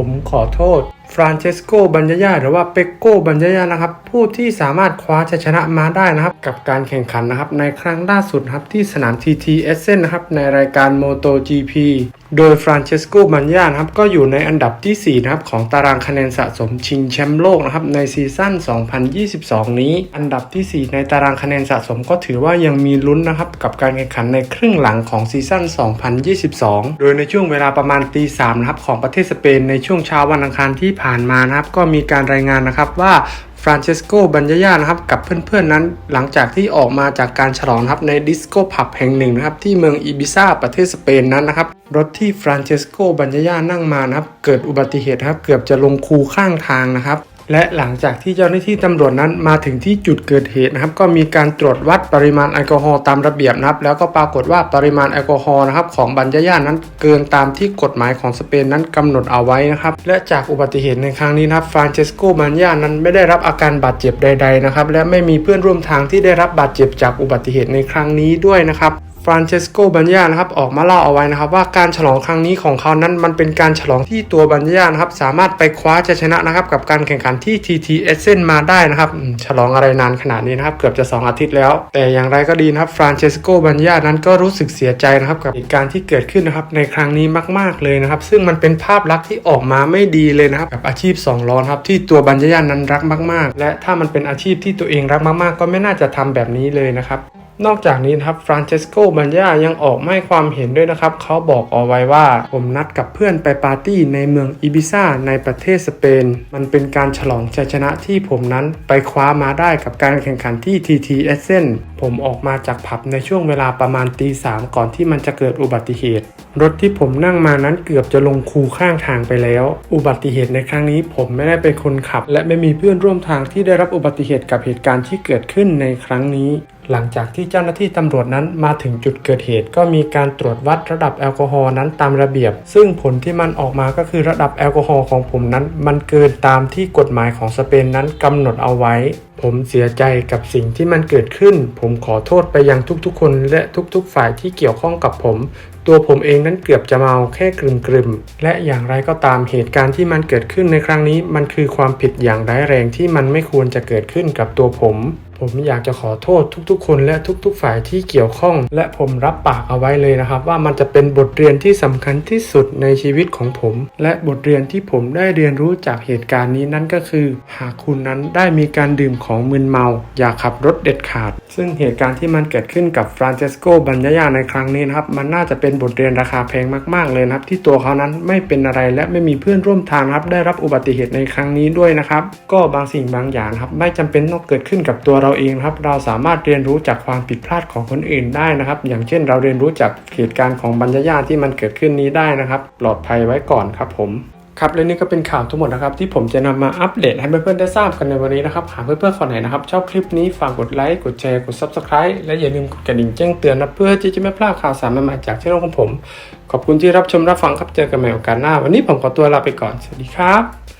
ผมขอโทษ ฟรานเชสโก บัญญาหรือว่าเปโกบัญญานะครับ ผู้ที่สามารถคว้าชัยชนะมาได้นะครับ กับการแข่งขันนะครับ ในครั้งล่าสุดครับที่สนาม TT s อ n นะครับ ในรายการ MotoGP โดยฟรานเชสโก บัญญานะครับ ก็อยู่ในอันดับทีสี่ 4 นะครับ ของตารางคะแนนสะสมชิงแชมป์โลกนะครับ ในซีซั่น 2022 นี้ อันดับทีสี่ 4 ในตารางคะแนนสะสมก็ถือว่ายังมีลุ้นนะครับ กับการแข่งขันในครึ่งหลังของซีซั่น 2022 โดยในช่วงเวลาประมาณตีสามนะครับของประเทศสเปนในช่วงเช้าวันอังคารที่ผ่านมานะครับ ก็มีการรายงานนะครับว่าฟรานเชสโกบัญญานะครับกับเพื่อนๆนั้น หลังจากที่ออกมาจากการฉลองครับในดิสโก้ผับแห่งหนึ่งนะครับที่เมืองอีบิซาประเทศสเปนนั้นนะครับรถที่ฟรานเชสโกบัญญานั่งมานะครับเกิดอุบัติเหตุครับเกือบจะลงคูข้างทางนะครับ และหลังจากที่เจ้าหน้าที่ตำรวจนั้นมาถึงที่จุดเกิดเหตุนะครับ ก็มีการตรวจวัดปริมาณแอลกอฮอล์ตามระเบียบนะครับ แล้วก็ปรากฏว่าปริมาณแอลกอฮอล์นะครับของบัญญานั้นเกินตามที่กฎหมายของสเปนนั้นกำหนดเอาไว้นะครับ และจากอุบัติเหตุในครั้งนี้นะครับฟรานเชสโกบัญญานั้นไม่ได้รับอาการบาดเจ็บใด ๆนะครับ และไม่มีเพื่อนร่วมทางที่ได้รับบาดเจ็บจากอุบัติเหตุในครั้งนี้ด้วยนะครับ ฟรานเชสโกบัญญานะครับออกมาเล่าเอาไว้นะครับ ว่าการฉลองครั้งนี้ของเขานั้นมันเป็นการฉลองที่ตัวบัญญานะครับ สามารถไปคว้าชัยชนะนะครับ กับการแข่งขันที่ TT s อ n มาได้นะครับ ฉลองอะไรนานขนาดนี้นะครับ เกือบจะ 2 อาทิตย์แล้ว แต่อย่างไรก็ดีนะครับฟรานเชสโกบัญญานั้นก็รู้สึกเสียใจนะครับกับเหตุการณ์ที่เกิดขึ้นนะครับในครั้งนี้มาก ๆเลยนะครับ ซึ่งมันเป็นภาพลักษณ์ที่ออกมาไม่ดีเลยนะครับกับอาชีพสองล้อนครับที่ตัวบัญญานั้นรักมาก ๆ และถ้ามันเป็นอาชีพที่ตัวเองรักมากๆ ก็ไม่น่าจะทำแบบนี้เลยนะครับ นอกจากนี้นะครับฟรานเชสโกบัญญายังออกไมาให้ความเห็นด้วยนะครับ เขาบอกเอาไว้ว่า ผมนัดกับเพื่อนไปปาร์ตี้ในเมืองอิบิซาในประเทศสเปน มันเป็นการฉลองชัยชนะที่ผมนั้นไปคว้ามาได้กับการแข่งขันที่ TT s อ n ผมออกมาจากผับในช่วงเวลาประมาณตีสามก่อนที่มันจะเกิดอุบัติเหตุ รถที่ผมนั่งมานั้นเกือบจะลงคูข้างทางไปแล้ว อุบัติเหตุในครั้งนี้ผมไม่ได้เป็นคนขับ และไม่มีเพื่อนร่วมทางที่ได้รับอุบัติเหตุกับเหตุการณ์ที่เกิดขึ้นในครั้งนี้ หลังจากที่เจ้าหน้าที่ตำรวจนั้นมาถึงจุดเกิดเหตุ ก็มีการตรวจวัดระดับแอลกอฮอล์นั้นตามระเบียบ ซึ่งผลที่มันออกมาก็คือระดับแอลกอฮอล์ของผมนั้น มันเกินตามที่กฎหมายของสเปนนั้นกำหนดเอาไว้ ผมเสียใจกับสิ่งที่มันเกิดขึ้น ผมขอโทษไปยังทุกๆ คนและทุกๆ ฝ่ายที่เกี่ยวข้องกับผม ตัวผมเองนั้นเกือบจะเมาแค่กรึมๆและอย่างไรก็ตามเหตุการณ์ที่มันเกิดขึ้นในครั้งนี้ มันคือความผิดอย่างร้ายแรงที่มันไม่ควรจะเกิดขึ้นกับตัวผม ผมอยากจะขอโทษทุกๆ คนและทุกๆ ฝ่ายที่เกี่ยวข้อง และผมรับปากเอาไว้เลยนะครับ ว่ามันจะเป็นบทเรียนที่สำคัญที่สุดในชีวิตของผม และบทเรียนที่ผมได้เรียนรู้จากเหตุการณ์นี้นั่นก็คือ หากคุณนั้นได้มีการดื่มของมึนเมา อย่าขับรถเด็ดขาด ซึ่งเหตุการณ์ที่มันเกิดขึ้นกับฟรานเชสโกบัญญาในครั้งนี้นะครับมันน่าจะเป็นบทเรียนราคาแพงมากๆเลยนะครับ ที่ตัวเขานั้นไม่เป็นอะไรและไม่มีเพื่อนร่วมทางครับได้รับอุบัติเหตุในครั้งนี้ด้วยนะครับ ก็บางสิ่งบางอย่างครับไม่จำเป็นต้องเกิดขึ้นกับตัวเราเองนะครับ เราสามารถเรียนรู้จากความผิดพลาดของคนอื่นได้นะครับ อย่างเช่นเราเรียนรู้จากเหตุการณ์ของบัญญาที่มันเกิดขึ้นนี้ได้นะครับ ปลอดภัยไว้ก่อนครับผมครับและนี่ก็เป็นข่าวทั้งหมดนะครับที่ผมจะนำมาอัปเดตให้เพื่อนๆได้ทราบกันในวันนี้นะครับ หากเพื่อนๆคนไหนนะครับ ชอบคลิปนี้ฝากกดไลค์กดแชร์กด Subscribe และอย่าลืมกดกระดิ่งแจ้งเตือนนะเพื่อที่จะไม่พลาดข่าวสารใหม่ๆจากช่องของผม ขอบคุณที่รับชมรับฟังครับเจอกันใหม่โอกาสหน้า วันนี้ผมขอตัวลาไปก่อนสวัสดีครับ